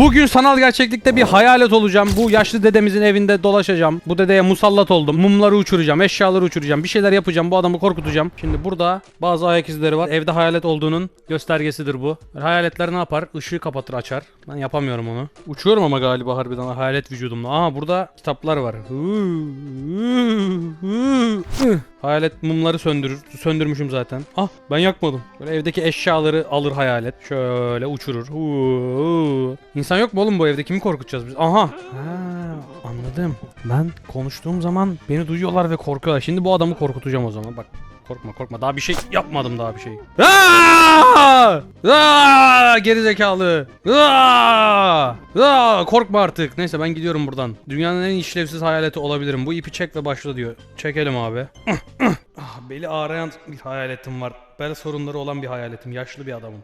Bugün sanal gerçeklikte bir hayalet olacağım. Bu yaşlı dedemizin evinde dolaşacağım. Bu dedeye musallat oldum. Mumları uçuracağım, eşyaları uçuracağım. Bir şeyler yapacağım. Bu adamı korkutacağım. Şimdi burada bazı ayak izleri var. Evde hayalet olduğunun göstergesidir bu. Hayaletler ne yapar? Işığı kapatır, açar. Ben yapamıyorum onu. Uçuyorum ama galiba harbiden hayalet vücudumla. Aha burada kitaplar var. Hayalet mumları söndürür. Söndürmüşüm zaten. Ah ben yakmadım. Böyle evdeki eşyaları alır hayalet. Şöyle uçurur. Huu. İnsan yok mu oğlum bu evde? Kimi korkutacağız biz? Aha. Ha, anladım. Ben konuştuğum zaman beni duyuyorlar ve korkuyorlar. Şimdi bu adamı korkutacağım o zaman. Bak korkma korkma. Daha bir şey yapmadım daha bir şey. Aa! Geri zekalı. Korkma artık. Neyse ben gidiyorum buradan. Dünyanın en işlevsiz hayaleti olabilirim. Bu ipi çek ve başla diyor. Çekelim abi. Ah, beli ağrıyan bir hayaletim var. Bel sorunları olan bir hayaletim. Yaşlı bir adamım.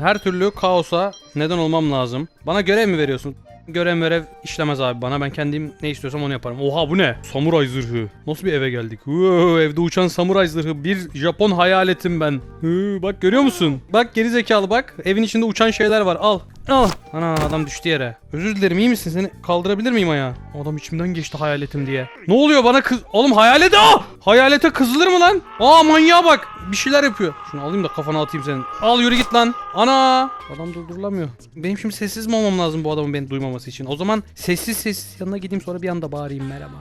Her türlü kaosa neden olmam lazım. Bana görev mi veriyorsun? Görev görev işlemez abi bana. Ben kendim ne istiyorsam onu yaparım. Oha bu ne? Samuray zırhı. Nasıl bir eve geldik? Huu, evde uçan samuray zırhı. Bir Japon hayaletim ben. Huu, bak görüyor musun? Bak geri zekalı bak. Evin içinde uçan şeyler var. Al. Al. Ana adam düştü yere. Özür dilerim iyi misin? Seni kaldırabilir miyim ayağa? Adam içimden geçti hayaletim diye. Ne oluyor bana kız... Oğlum hayalete... Aa! Hayalete kızılır mı lan? Aa manyağa bak. Bir şeyler yapıyor. Şunu alayım da kafana atayım senin. Al yürü git lan. Ana! Adam durdurulamıyor. Benim şimdi sessiz mi olmam lazım bu adamın beni duymaması için? O zaman sessiz sessiz yanına gideyim sonra bir anda bağırayım merhaba.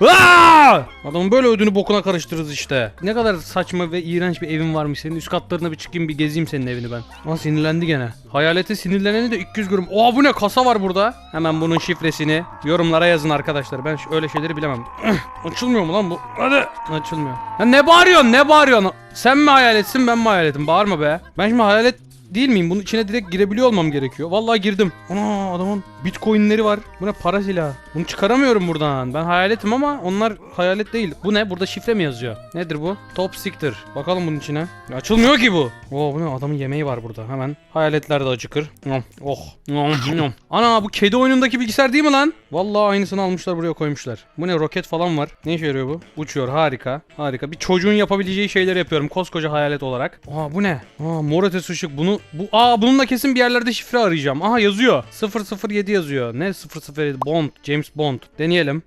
Aa! Adamın böyle ödünü bokuna karıştırırız işte. Ne kadar saçma ve iğrenç bir evin varmış senin. Üst katlarına bir çıkayım bir gezeyim senin evini ben. Ama sinirlendi gene. Hayalete sinirleneni de 200 görüm. Oha bu ne kasa var burada. Hemen bunun şifresini yorumlara yazın arkadaşlar. Ben öyle şeyleri bilemem. Açılmıyor mu lan bu? Hadi. Açılmıyor. Ya ne bağırıyorsun ne bağırıyorsun? Sen mi hayaletsin ben mi hayaletim? Bağırma be. Ben şimdi hayalet değil miyim? Bunun içine direkt girebiliyor olmam gerekiyor. Vallahi girdim. Ana adamın bitcoinleri var. Bu ne para silahı. Bunu çıkaramıyorum buradan. Ben hayaletim ama onlar hayalet değil. Bu ne? Burada şifre mi yazıyor? Nedir bu? Top siktir. Bakalım bunun içine. Açılmıyor ki bu. Oo bu ne? Adamın yemeği var burada. Hemen hayaletler de acıkır. Oh. Ana bu kedi oyunundaki bilgisayar değil mi lan? Vallahi aynısını almışlar buraya koymuşlar. Bu ne? Roket falan var. Ne işe yarıyor bu? Uçuyor. Harika. Harika. Bir çocuğun yapabileceği şeyleri yapıyorum. Koskoca hayalet olarak. Aa bu ne? Aa mor ötesi ışık. Bunu bu aa bununla kesin bir yerlerde şifre arayacağım. Aha yazıyor. 007 yazıyor. Ne 007? Bond. James Bond. Deneyelim.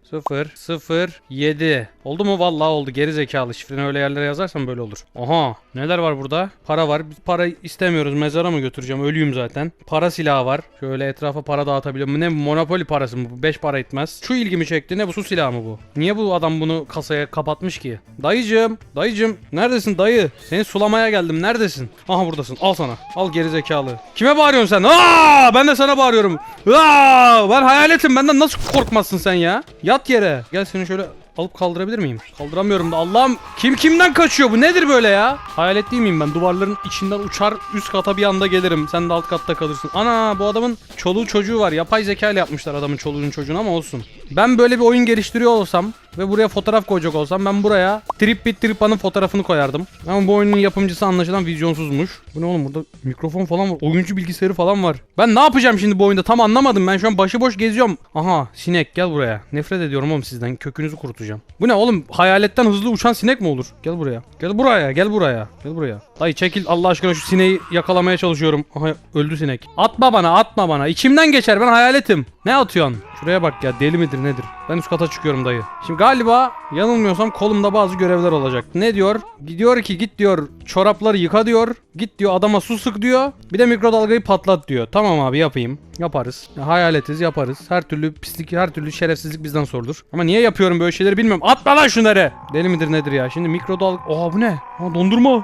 007. Oldu mu? Vallahi oldu. Geri zekalı. Şifreni öyle yerlere yazarsam böyle olur. Aha. Neler var burada? Para var. Biz para istemiyoruz. Mezara mı götüreceğim? Ölüyüm zaten. Para silahı var. Şöyle etrafa para dağıtabiliyorum. Ne? Monopoly parası mı? Bu 5 para etmez. Şu ilgimi çekti. Ne bu? Su silahı mı bu? Niye bu adam bunu kasaya kapatmış ki? Dayıcım. Dayıcım. Neredesin dayı? Seni sulamaya geldim. Neredesin? Aha buradasın. Al sana. Al geri zekalı. Kime bağırıyorsun sen? Aa! Ben de sana bağırıyorum. Aa! Ben hayaletim. Benden nasıl korkmazsın sen ya? Yat yere. Gel seni şöyle alıp kaldırabilir miyim? Kaldıramıyorum da Allah'ım kim kimden kaçıyor bu nedir böyle ya? Hayalet değil miyim ben? Duvarların içinden uçar üst kata bir anda gelirim. Sen de alt katta kalırsın. Ana bu adamın çoluğu çocuğu var. Yapay zeka ile yapmışlar adamın çoluğunun çocuğunu ama olsun. Ben böyle bir oyun geliştiriyor olsam ve buraya fotoğraf koyacak olsam ben buraya Trip Bit Tripa'nın fotoğrafını koyardım. Ama bu oyunun yapımcısı anlaşılan vizyonsuzmuş. Bu ne oğlum burada mikrofon falan var. Oyuncu bilgisayarı falan var. Ben ne yapacağım şimdi bu oyunda tam anlamadım. Ben şu an başıboş geziyorum. Aha sinek gel buraya. Nefret ediyorum oğlum sizden. Kökünüzü kurutacağım. Bu ne oğlum? Hayaletten hızlı uçan sinek mi olur? Gel buraya. Gel buraya. Gel buraya. Gel buraya. Dayı çekil Allah aşkına şu sineği yakalamaya çalışıyorum. Aha öldü sinek. Atma bana atma bana. İçimden geçer ben hayaletim. Ne atıyorsun? Şuraya bak ya deli midir nedir? Ben üst kata çıkıyorum dayı. Şimdi galiba yanılmıyorsam kolumda bazı görevler olacak. Ne diyor? Gidiyor ki git diyor çorapları yıka diyor. Git diyor adama su sık diyor. Bir de mikrodalgayı patlat diyor. Tamam abi yapayım. Yaparız. Ya, hayaletiz yaparız. Her türlü pislik, her türlü şerefsizlik bizden sorulur. Ama niye yapıyorum böyle şeyleri bilmiyorum. Atma lan şunları. Deli midir nedir ya? Şimdi mikrodalga... Oha bu ne? Ha, dondurma.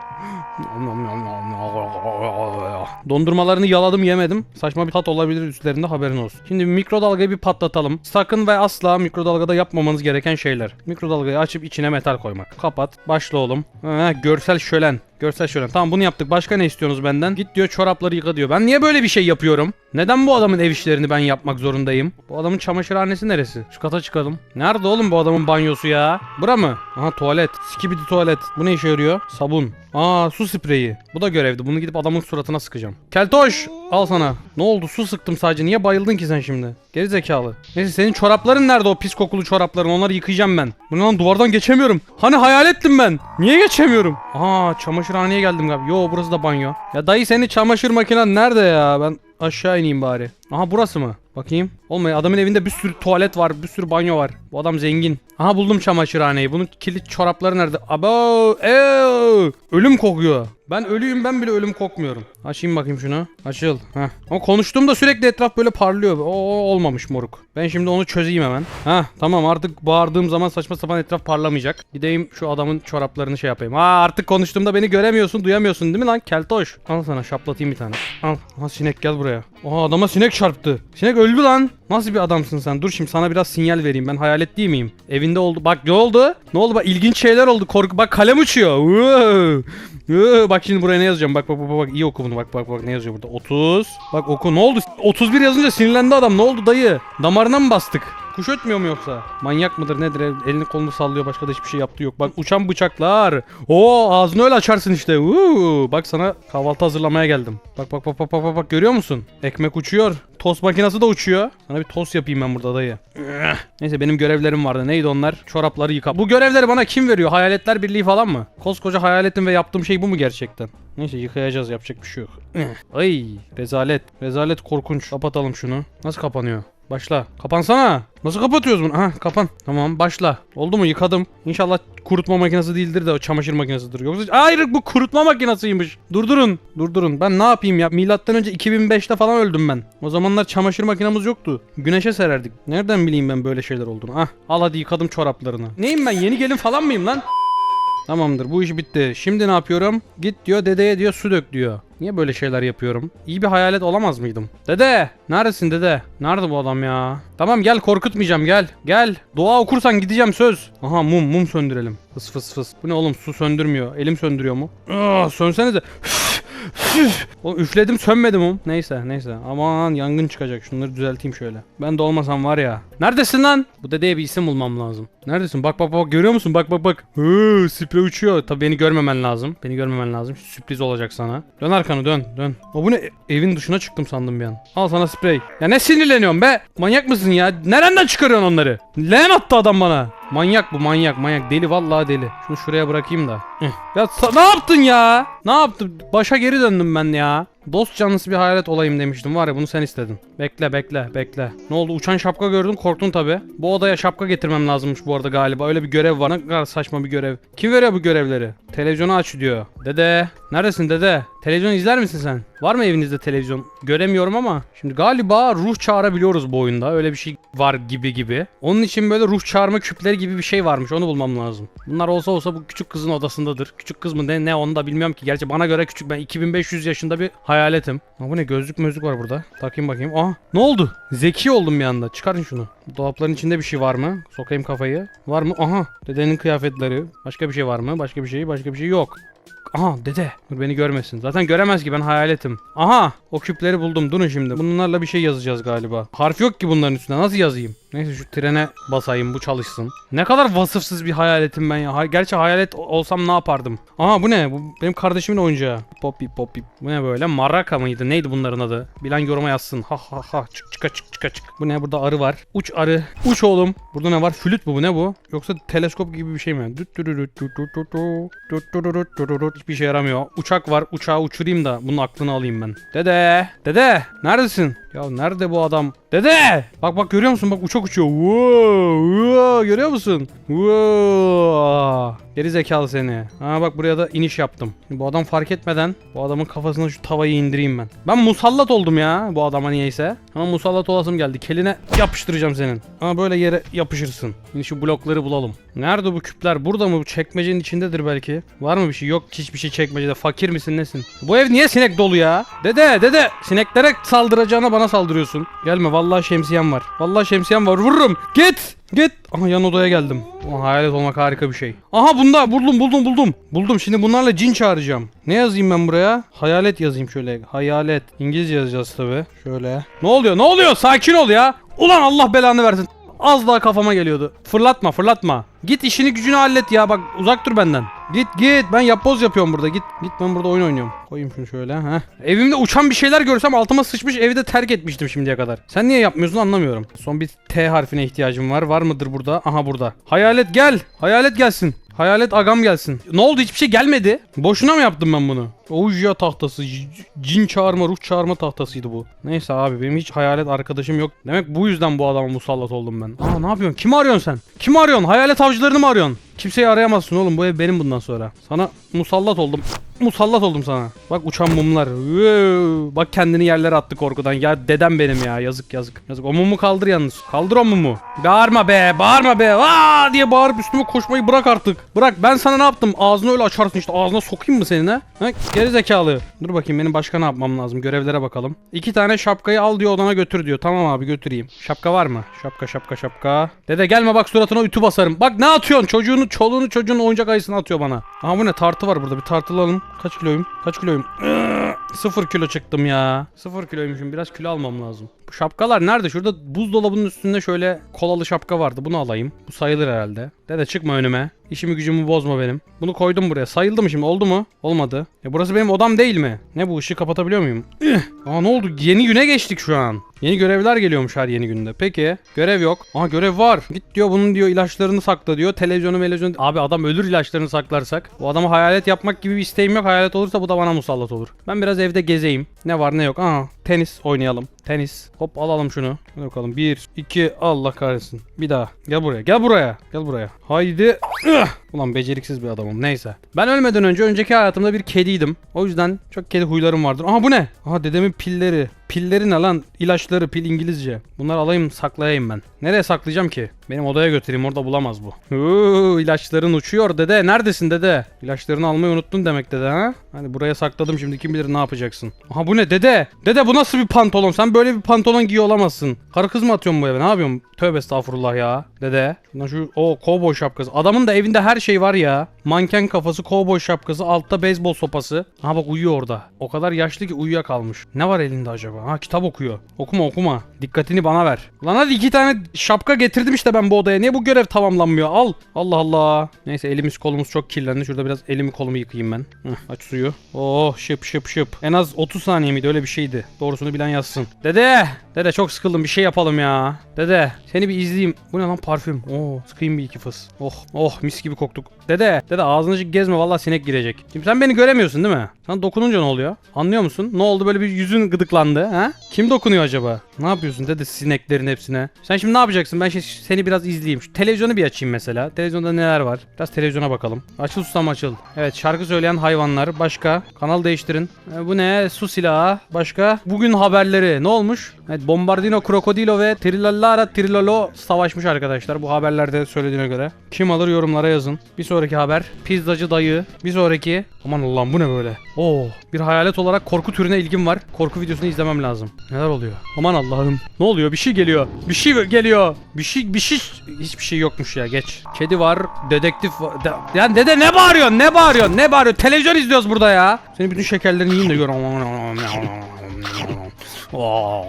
Dondurmalarını yaladım yemedim. Saçma bir tat olabilir üstlerinde haberin olsun. Şimdi mikrodalgayı bir patlatalım. Sakın ve asla mikrodalgada yapmamanız gereken şeyler. Mikrodalgayı açıp içine metal koymak. Kapat. Başla oğlum. Ha, görsel şölen. Görsel şölen. Tamam bunu yaptık. Başka ne istiyorsunuz benden? Git diyor çorapları yıka diyor. Ben niye böyle bir şey yapıyorum? Neden bu adamın ev işlerini ben yapmak zorundayım? Bu adamın çamaşırhanesi neresi? Şu kata çıkalım. Nerede oğlum bu adamın banyosu ya? Bura mı? Aha tuvalet. Skibidi tuvalet. Bu ne işe yarıyor? Sabun. Aa su spreyi. Bu da görevdi. Bunu gidip adamın suratına sıkacağım. Keltoş! Al sana. Ne oldu? Su sıktım sadece. Niye bayıldın ki sen şimdi? Geri zekalı. Neyse senin çorapların nerede o pis kokulu çorapların? Onları yıkayacağım ben. Bu ne lan duvardan geçemiyorum. Hani hayalettim ben. Niye geçemiyorum? Aa çamaşırhaneye geldim galiba. Yo burası da banyo. Ya dayı senin çamaşır makinen nerede ya? Ben aşağı ineyim bari. Aha burası mı? Bakayım. Olmuyor. Adamın evinde bir sürü tuvalet var. Bir sürü banyo var. Bu adam zengin. Aha buldum çamaşırhaneyi. Bunun kilit çorapları nerede? Abo! Ew! Ölüm kokuyor. Ben ölüyüm ben bile ölüm kokmuyorum. Açayım bakayım şunu. Açıl. Heh. Ama konuştuğumda sürekli etraf böyle parlıyor. O olmamış moruk. Ben şimdi onu çözeyim hemen. Ha tamam artık bağırdığım zaman saçma sapan etraf parlamayacak. Gideyim şu adamın çoraplarını şey yapayım. Ha artık konuştuğumda beni göremiyorsun, duyamıyorsun değil mi lan? Keltoş. Al sana şaplatayım bir tane. Al. Ha sinek gel buraya. Oha adama sinek çarptı. Sinek öldü lan. Nasıl bir adamsın sen? Dur şimdi sana biraz sinyal vereyim. Ben hayalet değil miyim? Evinde oldu. Bak ne oldu? Ne oldu? Bak ilginç şeyler oldu. Korku. Bak kalem uçuyor. Wow. Wow. Bak şimdi buraya ne yazacağım? Bak bak bak bak iyi oku bunu. Bak bak bak ne yazıyor burada? 30. Bak oku. Ne oldu? 31 yazınca sinirlendi adam. Ne oldu dayı? Damarına mı bastık? Kuş ötmüyor mu yoksa? Manyak mıdır nedir? El- Elini kolunu sallıyor başka da hiçbir şey yaptığı yok. Bak uçan bıçaklar. Oo ağzını öyle açarsın işte. Uuu. Bak sana kahvaltı hazırlamaya geldim. Bak bak bak bak bak bak, görüyor musun? Ekmek uçuyor. Tost makinesi de uçuyor. Sana bir tost yapayım ben burada dayı. Neyse benim görevlerim vardı. Neydi onlar? Çorapları yıka. Bu görevleri bana kim veriyor? Hayaletler Birliği falan mı? Koskoca hayaletim ve yaptığım şey bu mu gerçekten? Neyse yıkayacağız yapacak bir şey yok. Ay rezalet. Rezalet korkunç. Kapatalım şunu. Nasıl kapanıyor? Başla. Kapansana. Nasıl kapatıyoruz bunu? Aha kapan. Tamam başla. Oldu mu? Yıkadım. İnşallah kurutma makinesi değildir de o çamaşır makinesidir. Yoksa hayır bu kurutma makinesiymiş. Durdurun. Durdurun. Ben ne yapayım ya? Milattan önce 2005'te falan öldüm ben. O zamanlar çamaşır makinemiz yoktu. Güneşe sererdik. Nereden bileyim ben böyle şeyler olduğunu? Ah al hadi yıkadım çoraplarını. Neyim ben? Yeni gelin falan mıyım lan? Tamamdır bu iş bitti. Şimdi ne yapıyorum? Git diyor dedeye diyor su dök diyor. Niye böyle şeyler yapıyorum? İyi bir hayalet olamaz mıydım? Dede! Neredesin dede? Nerede bu adam ya? Tamam gel korkutmayacağım gel. Gel. Dua okursan gideceğim söz. Aha mum mum söndürelim. Fıs fıs fıs. Bu ne oğlum su söndürmüyor. Elim söndürüyor mu? Aa, sönsenize. Oğlum üfledim sönmedi mum. Neyse neyse. Aman yangın çıkacak. Şunları düzelteyim şöyle. Ben de olmasam var ya. Neredesin lan? Bu dedeye bir isim bulmam lazım. Neredesin? Bak bak bak görüyor musun? Bak bak bak. Hı, sprey uçuyor. Tabii beni görmemen lazım. Beni görmemen lazım. Sürpriz olacak sana. Dön arkanı dön dön. O bu ne? Evin dışına çıktım sandım bir an. Al sana sprey. Ya ne sinirleniyorsun be? Manyak mısın ya? Nereden çıkarıyorsun onları? Leğen attı adam bana. Manyak bu manyak manyak deli vallahi deli. Şunu şuraya bırakayım da. Ya ne yaptın ya? Ne yaptın? Başa geri döndüm ben ya. Dost canlısı bir hayalet olayım demiştim var ya bunu sen istedin. Bekle bekle bekle. Ne oldu uçan şapka gördün korktun tabi. Bu odaya şapka getirmem lazımmış bu arada galiba. Öyle bir görev var. Ne kadar saçma bir görev. Kim veriyor bu görevleri? Televizyonu aç diyor. Dede neredesin dede? Televizyon izler misin sen? Var mı evinizde televizyon? Göremiyorum ama. Şimdi galiba ruh çağırabiliyoruz bu oyunda. Öyle bir şey var gibi gibi. Onun için böyle ruh çağırma küpleri gibi bir şey varmış. Onu bulmam lazım. Bunlar olsa olsa bu küçük kızın odasındadır. Küçük kız mı ne, ne onu da bilmiyorum ki. Gerçi bana göre küçük. Ben 2500 yaşında bir hayaletim. Ha bu ne gözlük mözlük var burada. Takayım bakayım. Aha ne oldu? Zeki oldum bir anda. Çıkarın şunu. Dolapların içinde bir şey var mı? Sokayım kafayı. Var mı? Aha. Dedenin kıyafetleri. Başka bir şey var mı? Başka bir şey. Başka bir şey yok. Aha dede. Dur beni görmesin. Zaten göremez ki ben hayaletim. Aha o küpleri buldum. Durun şimdi. Bunlarla bir şey yazacağız galiba. Harf yok ki bunların üstünde. Nasıl yazayım? Neyse şu trene basayım bu çalışsın. Ne kadar vasıfsız bir hayaletim ben ya. Gerçi hayalet olsam ne yapardım? Aha bu ne? Bu benim kardeşimin oyuncağı. Poppy poppy. Bu ne böyle? Maraka mıydı? Neydi bunların adı? Bilen yoruma yazsın. Ha ha ha. Çık çık çık çık çık. Bu ne? Burada arı var. Uç arı. Uç oğlum. Burada ne var? Flüt bu. Bu ne bu? Yoksa teleskop gibi bir şey mi? Hiçbir şey yaramıyor. Uçak var. Uçağı uçurayım da bunun aklını alayım ben. Dede. Dede. Neredesin? Ya nerede bu adam? Dede! Bak bak görüyor musun? Bak uçak uçuyor. Wow, wow, görüyor musun? Wow. Geri zekalı seni. Ha bak buraya da iniş yaptım. Bu adam fark etmeden bu adamın kafasına şu tavayı indireyim ben. Ben musallat oldum ya bu adama niyeyse. Ama musallat olasım geldi. Keline yapıştıracağım senin. Ama böyle yere yapışırsın. Şimdi şu blokları bulalım. Nerede bu küpler? Burada mı? Bu çekmecenin içindedir belki. Var mı bir şey? Yok hiçbir şey çekmecede. Fakir misin nesin? Bu ev niye sinek dolu ya? Dede dede sineklere saldıracağına bana saldırıyorsun. Gelme vallahi şemsiyem var. Vallahi şemsiyem var. Vururum. Git. Git. Aha yan odaya geldim. Ama hayalet olmak harika bir şey. Aha bunda buldum buldum buldum. Buldum şimdi bunlarla cin çağıracağım. Ne yazayım ben buraya? Hayalet yazayım şöyle. Hayalet. İngilizce yazacağız tabi. Şöyle. Ne oluyor? Ne oluyor? Sakin ol ya. Ulan Allah belanı versin. Az daha kafama geliyordu. Fırlatma fırlatma. Git işini gücünü hallet ya bak uzak dur benden. Git git ben yapboz yapıyorum burada git. Git ben burada oyun oynuyorum. Koyayım şunu şöyle ha. Evimde uçan bir şeyler görsem altıma sıçmış evi de terk etmiştim şimdiye kadar. Sen niye yapmıyorsun anlamıyorum. Son bir T harfine ihtiyacım var. Var mıdır burada? Aha burada. Hayalet gel. Hayalet gelsin. Hayalet agam gelsin. Ne oldu hiçbir şey gelmedi. Boşuna mı yaptım ben bunu? Ouija tahtası. Cin çağırma, ruh çağırma tahtasıydı bu. Neyse abi benim hiç hayalet arkadaşım yok. Demek bu yüzden bu adama musallat oldum ben. Aa ne yapıyorsun? Kimi arıyorsun sen? Kimi arıyorsun? Hayalet avcılarını mı arıyorsun? Kimseyi arayamazsın oğlum. Bu ev benim bundan sonra. Sana musallat oldum. Musallat oldum sana. Bak uçan mumlar. Bak kendini yerlere attı korkudan. Ya dedem benim ya. Yazık yazık. Yazık. O mumu kaldır yalnız. Kaldır o mumu. Bağırma be. Bağırma be. Aa diye bağırıp üstüme koşmayı bırak artık. Bırak. Ben sana ne yaptım? Ağzını öyle açarsın işte. Ağzına sokayım mı senin ha? ha? Geri zekalı. Dur bakayım benim başka ne yapmam lazım? Görevlere bakalım. İki tane şapkayı al diyor odana götür diyor. Tamam abi götüreyim. Şapka var mı? Şapka şapka şapka. Dede gelme bak suratına ütü basarım. Bak ne atıyorsun? Çocuğunu, çoluğunu, çocuğunu oyuncak ayısını atıyor bana. Aha bu ne? Tartı var burada. Bir tartılalım. Kaç kiloyum? Kaç kiloyum? Sıfır kilo çıktım ya. Sıfır kiloymuşum. Biraz kilo almam lazım. Şapkalar nerede? Şurada buzdolabının üstünde şöyle kolalı şapka vardı. Bunu alayım. Bu sayılır herhalde. Dede çıkma önüme. İşimi gücümü bozma benim. Bunu koydum buraya. Sayıldı mı şimdi? Oldu mu? Olmadı. E burası benim odam değil mi? Ne bu? ışığı kapatabiliyor muyum? Aa ne oldu? Yeni güne geçtik şu an. Yeni görevler geliyormuş her yeni günde. Peki. Görev yok. Aa görev var. Git diyor bunun diyor ilaçlarını sakla diyor. Televizyonu televizyonu. Abi adam ölür ilaçlarını saklarsak. Bu adama hayalet yapmak gibi bir isteğim yok. Hayalet olursa bu da bana musallat olur. Ben biraz evde gezeyim. Ne var ne yok. Aa tenis oynayalım. Tenis. Hop alalım şunu. Hadi bakalım. 1, 2, Allah kahretsin. Bir daha. Gel buraya. Gel buraya. Gel buraya. Haydi. Ulan beceriksiz bir adamım. Neyse. Ben ölmeden önce önceki hayatımda bir kediydim. O yüzden çok kedi huylarım vardır. Aha bu ne? Aha dedemin pilleri. Pilleri ne lan? İlaçları pil İngilizce. Bunları alayım saklayayım ben. Nereye saklayacağım ki? Benim odaya götüreyim orada bulamaz bu. Uuu ilaçların uçuyor dede. Neredesin dede? İlaçlarını almayı unuttun demek dede ha? Hani buraya sakladım şimdi kim bilir ne yapacaksın. Aha bu ne dede? Dede bu nasıl bir pantolon? Sen böyle bir pantolon giyiyor olamazsın. Karı kız mı atıyorsun bu eve? Ne yapıyorsun? Tövbe estağfurullah ya. Dede. Şundan şu o kovboy şapkası. Adamın da evinde her şey var ya. Manken kafası, kovboy şapkası, altta beyzbol sopası. Ha bak uyuyor orada. O kadar yaşlı ki uyuyakalmış. Ne var elinde acaba? Ha kitap okuyor. Okuma okuma. Dikkatini bana ver. Lan hadi iki tane şapka getirdim işte ben bu odaya. Niye bu görev tamamlanmıyor? Al. Allah Allah. Neyse elimiz kolumuz çok kirlendi. Şurada biraz elimi kolumu yıkayayım ben. Heh, aç suyu. Oh şıp şıp şıp. En az 30 saniye miydi öyle bir şeydi. Doğrusunu bilen yazsın. Dede. Dede çok sıkıldım bir şey yapalım ya. Dede seni bir izleyeyim. Bu ne lan parfüm. Oo sıkayım bir iki fıs. Oh oh mis gibi koktuk. Dede dede ağzını gezme vallahi sinek girecek. Şimdi sen beni göremiyorsun değil mi? Sen dokununca ne oluyor? Anlıyor musun? Ne oldu böyle bir yüzün gıdıklandı ha? Kim dokunuyor acaba? Ne yapıyorsun dede sineklerin hepsine? Sen şimdi ne yapacaksın? Ben şey, seni biraz izleyeyim. Şu televizyonu bir açayım mesela. Televizyonda neler var? Biraz televizyona bakalım. Açıl susam açıl. Evet şarkı söyleyen hayvanlar. Başka? Kanal değiştirin. E, bu ne? Su silahı. Başka? Bugün haberleri. Ne olmuş? Evet Bombardino, Krokodilo ve Trilallara Trilolo savaşmış arkadaşlar. Bu haberlerde söylediğine göre. Kim alır yorumlara yazın. Bir sonraki haber. Pizzacı dayı. Bir sonraki. Aman Allah'ım bu ne böyle? Oo, bir hayalet olarak korku türüne ilgim var. Korku videosunu izlemem lazım. Neler oluyor? Aman Allah'ım. Ne oluyor? Bir şey geliyor. Bir şey geliyor. Bir şey bir şey hiçbir şey yokmuş ya geç. Kedi var, dedektif var. De... Yani dede ne bağırıyorsun? Ne bağırıyorsun? Ne bağırıyorsun? Televizyon izliyoruz burada ya. Senin bütün şekerlerini yiyeyim de gör. Oo.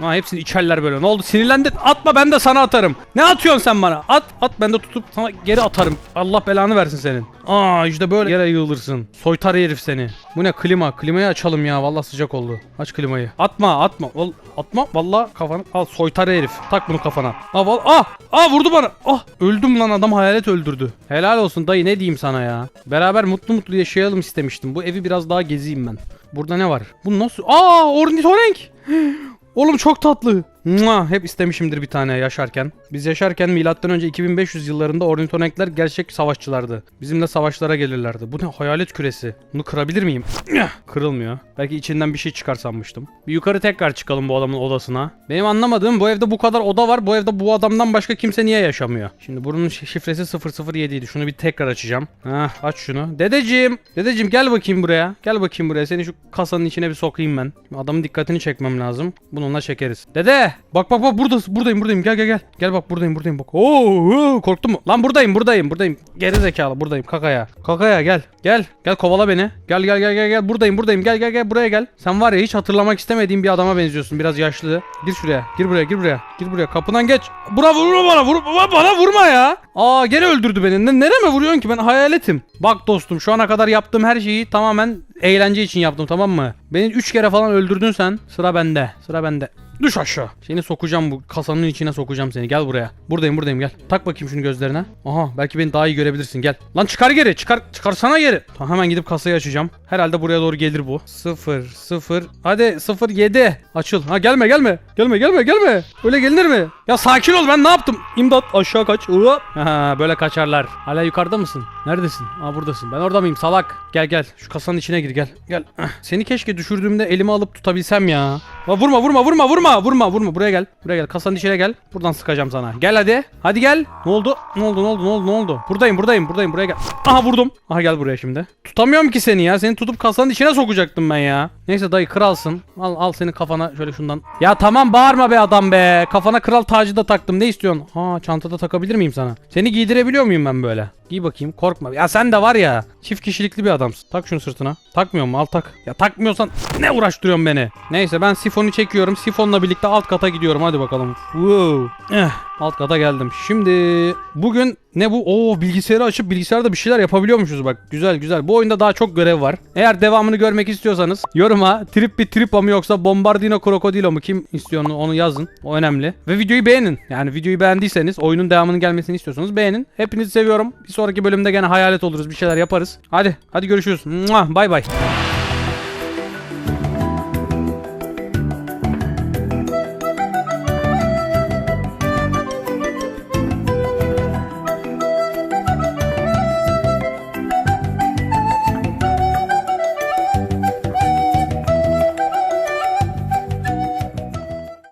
Ha, hepsini içerler böyle. Ne oldu? Sinirlendin. Atma ben de sana atarım. Ne atıyorsun sen bana? At at ben de tutup sana geri atarım. Allah belanı versin senin. Aa işte böyle yere yığılırsın. Soytar herif seni. Bu ne klima? Klimayı açalım ya. Vallahi sıcak oldu. Aç klimayı. Atma atma. Val atma. Vallahi kafanı al soytar herif. Tak bunu kafana. Aa val ah ah vurdu bana. Ah öldüm lan adam hayalet öldürdü. Helal olsun dayı ne diyeyim sana ya. Beraber mutlu mutlu yaşayalım istemiştim. Bu evi biraz daha gezeyim ben. Burada ne var? Bu nasıl? Aa ornitorenk. Oğlum çok tatlı. Mua, hep istemişimdir bir tane yaşarken. Biz yaşarken milattan önce 2500 yıllarında ornitorenkler gerçek savaşçılardı. Bizimle savaşlara gelirlerdi. Bu ne hayalet küresi. Bunu kırabilir miyim? Kırılmıyor. Belki içinden bir şey çıkar sanmıştım. Bir yukarı tekrar çıkalım bu adamın odasına. Benim anlamadığım bu evde bu kadar oda var. Bu evde bu adamdan başka kimse niye yaşamıyor? Şimdi bunun şi- şifresi 007 idi. Şunu bir tekrar açacağım. Hah aç şunu. Dedeciğim. Dedeciğim gel bakayım buraya. Gel bakayım buraya. Seni şu kasanın içine bir sokayım ben. Şimdi adamın dikkatini çekmem lazım. Bununla çekeriz. Dede. Bak bak bak burada buradayım buradayım. Gel gel gel. Gel bak buradayım buradayım bak. Oo, korktun mu? Lan buradayım buradayım buradayım. Geri zekalı buradayım. Kakaya. Kakaya gel. Gel. Gel kovala beni. Gel gel gel gel gel. Buradayım buradayım. Gel gel gel buraya gel. Sen var ya hiç hatırlamak istemediğim bir adama benziyorsun. Biraz yaşlı. Gir şuraya. Gir buraya. Gir buraya. Gir buraya. Kapıdan geç. Bura vurma bana. Vur, bana vurma ya. Aa gene öldürdü beni. Ne, nereme vuruyorsun ki ben hayaletim. Bak dostum şu ana kadar yaptığım her şeyi tamamen eğlence için yaptım tamam mı? Beni 3 kere falan öldürdün sen. Sıra bende. Sıra bende. Düş aşağı. Seni sokacağım bu kasanın içine sokacağım seni. Gel buraya. Buradayım buradayım gel. Tak bakayım şunu gözlerine. Aha belki beni daha iyi görebilirsin gel. Lan çıkar geri çıkar çıkarsana geri. Tamam hemen gidip kasayı açacağım. Herhalde buraya doğru gelir bu. 0 0 hadi 0 7 açıl. Ha gelme gelme. Gelme gelme gelme. Öyle gelinir mi? Ya sakin ol ben ne yaptım? İmdat aşağı kaç. Hop. Ha böyle kaçarlar. Hala yukarıda mısın? Neredesin? Aa buradasın. Ben orada mıyım salak? Gel gel şu kasanın içine gir gel. Gel. Ah, Seni keşke düşürdüğümde elime alıp tutabilsem ya. Va vurma vurma vurma vurma vurma vurma buraya gel. Buraya gel kasanın içine gel. Buradan sıkacağım sana. Gel hadi. Hadi gel. Ne oldu? Ne oldu? Ne oldu? Ne oldu? Ne oldu? Buradayım buradayım buradayım buraya gel. Aha vurdum. Aha gel buraya şimdi. Tutamıyorum ki seni ya. Seni tutup kasanın içine sokacaktım ben ya. Neyse dayı kralsın. Al al senin kafana şöyle şundan. Ya tamam bağırma be adam be. Kafana kral tacı da taktım. Ne istiyorsun? Ha çantada takabilir miyim sana? Seni giydirebiliyor muyum ben böyle? Giy bakayım korkma. Ya sen de var ya çift kişilikli bir adamsın. Tak şunu sırtına. Takmıyor mu? Al tak. Ya takmıyorsan ne uğraştırıyorsun beni? Neyse ben sifonu çekiyorum. Sifonla birlikte alt kata gidiyorum. Hadi bakalım. Wow. Eh, alt kata geldim. Şimdi bugün ne bu? Oo bilgisayarı açıp bilgisayarda bir şeyler yapabiliyormuşuz bak. Güzel güzel. Bu oyunda daha çok görev var. Eğer devamını görmek istiyorsanız yoruma trip bir tripa mı yoksa bombardino krokodilo mu kim istiyor onu, onu yazın. O önemli. Ve videoyu beğenin. Yani videoyu beğendiyseniz oyunun devamının gelmesini istiyorsanız beğenin. Hepinizi seviyorum. Bir sonraki bölümde gene hayalet oluruz. Bir şeyler yaparız. Hadi hadi görüşürüz. Bay bay.